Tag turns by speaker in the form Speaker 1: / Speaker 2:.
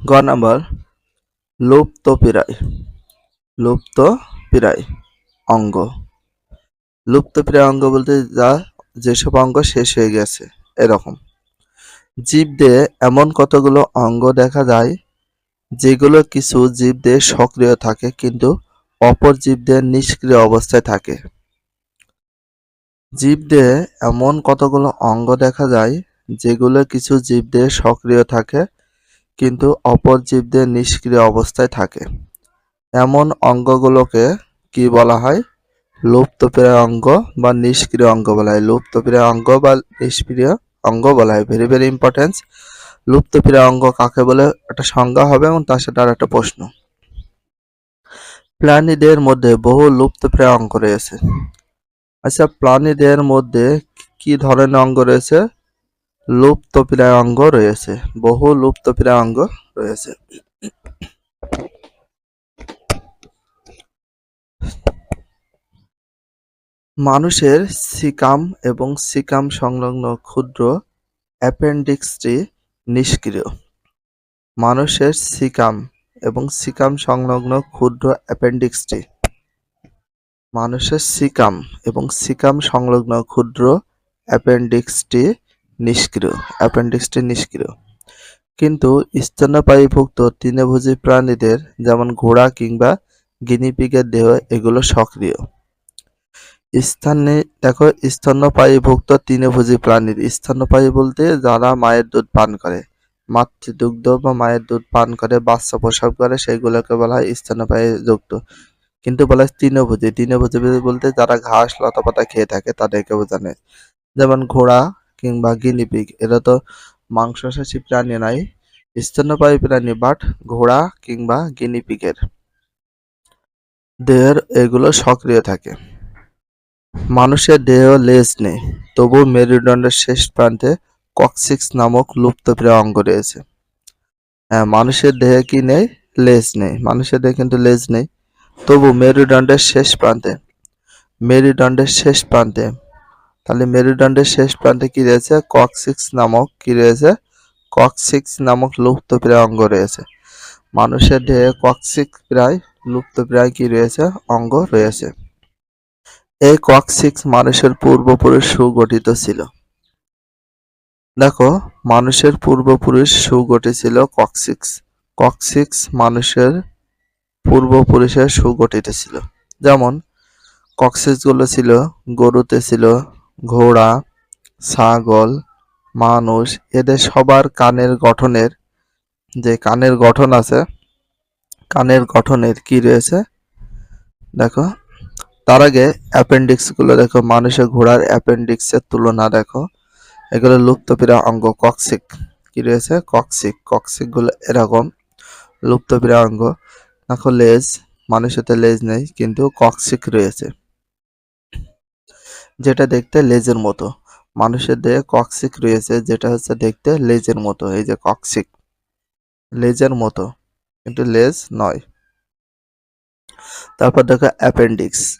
Speaker 1: গ নাম্বার লুপ্তপ্রায় লুপ্তপ্রায় অঙ্গ। লুপ্তপ্রায় অঙ্গ বলতে যা, যেসব অঙ্গ শেষ হয়ে গেছে, এরকম। জীবদেহে এমন কতগুলো অঙ্গ দেখা যায়, যেগুলো কিছু জীবদেহে সক্রিয় থাকে কিন্তু অপর জীবদেহে নিষ্ক্রিয় অবস্থায় থাকে। জীবদেহে এমন কতগুলো অঙ্গ দেখা যায়, যেগুলো কিছু জীবদেহে সক্রিয় থাকে কিন্তু অপর জীবদের নিষ্ক্রিয় অবস্থায় থাকে। এমন অঙ্গগুলোকে কি বলা হয়? লুপ্তপ্রায় অঙ্গ বা নিষ্ক্রিয় অঙ্গ বলা হয়। লুপ্তপ্রায় অঙ্গ বা নিষ্ক্রিয় অঙ্গ বলা হয়। ভেরি ভেরি ইম্পর্টেন্স লুপ্তপ্রায় অঙ্গ কাকে বলে? একটা সংজ্ঞা হবে এবং তার সাথে আর একটা প্রশ্ন। প্রাণীদের মধ্যে বহু লুপ্তপ্রায় অঙ্গ রয়েছে। আচ্ছা প্রাণীদের মধ্যে কি ধরনের অঙ্গ রয়েছে? লুপ্তপ্রায় অঙ্গ রয়েছে। বহু লুপ্তপ্রায় অঙ্গ রয়েছে। মানুষের সিকাম এবং সিকাম সংলগ্ন ক্ষুদ্র অ্যাপেন্ডিক্সটি নিষ্ক্রিয়। মানুষের সিকাম এবং সিকাম সংলগ্ন ক্ষুদ্র অ্যাপেন্ডিক্সটি। মানুষের সিকাম এবং সিকাম সংলগ্ন ক্ষুদ্র অ্যাপেন্ডিক্সটি নিষ্ক্রিয় অ্যাপেন্ডিক্সটি নিষ্ক্রিয়। কিন্তু স্তন্যপায়ীভুক্ত তৃণভোজী প্রাণীদের যেমন ঘোড়া কিংবা গিনিপিগের দেহ, এগুলো সক্রিয়। স্থানে, দেখো, স্তন্যপায়ীভুক্ত তৃণভোজী প্রাণীর, স্তন্যপায়ী বলতে যারা মায়ের দুধ পান করে, মাতৃদুগ্ধ বা মায়ের দুধ পান করে, বাচ্চা প্রসব করে, সেইগুলোকে বলা হয় স্তন্যপায়ী যুক্ত কিন্তু বলা হয় তৃণভোজী তৃণভোজী বলতে যারা ঘাস, লতাপাতা খেয়ে থাকে, তাদেরকে বোঝানো যেমন ঘোড়া কিংবা গিনিপিগ এরা তো মাংসাশী প্রাণী নাই, স্তন্যপায়ী প্রাণী বাট ঘোড়া কিংবা গিনিপিগের দেহের এগুলো সক্রিয় থাকে। মানুষের দেহ লেজ নেই, তবু মেরুদণ্ডের শেষ প্রান্তে কক্সিক্স নামক লুপ্তপ্রায় অঙ্গ রয়েছে। হ্যাঁ মানুষের দেহে কি নেই? লেজ নেই। মানুষের দেহে কিন্তু লেজ নেই, তবু মেরুদণ্ডের শেষ প্রান্তে। মেরুদণ্ডের শেষ প্রান্তে তাহলে মেরুদণ্ডের শেষ প্রান্তে কি রয়েছে? কক্সিক্স নামক কি রয়েছে? কক্সিক্স নামক লুপ্তপ্রায় অঙ্গ রয়েছে। মানুষের দেহে কক্সিক্স প্রায় লুপ্তপ্রায় কি রয়েছে? অঙ্গ রয়েছে। এই কক্সিক্স মানুষের পূর্বপুরুষ সুগঠিত ছিল। দেখো, মানুষের পূর্বপুরুষ সুগঠিত ছিল কক্সিক্স কক্সিক্স মানুষের পূর্বপুরুষের সুগঠিত ছিল। যেমন কক্সিক্সগুলো ছিল, গরুতে ছিল ঘোড়া, ছাগল, মানুষ এদের সবার কানের গঠনের যে কানের গঠন আছে, কানের গঠনের কি রয়েছে? দেখো, তার আগে অ্যাপেন্ডিক্সগুলো দেখো, মানুষের ঘোড়ার অ্যাপেন্ডিক্সের তুলনা দেখো। এগুলো লুপ্তপ্রায় অঙ্গ কক্সিক কি রয়েছে? কক্সিক কক্সিকগুলো এরকম, লুপ্তপ্রায় অঙ্গ। দেখো লেজ মানুষের লেজ নেই, কিন্তু কক্সিক রয়েছে। যেটা দেখতে লেজের মতো। মানুষের দেহে কক্সিক রয়েছে, যেটা হচ্ছে দেখতে লেজের মতো, এই যে কক্সিক লেজের মতো, কিন্তু লেজ নয়। তারপর দেখো অ্যাপেন্ডিক্স।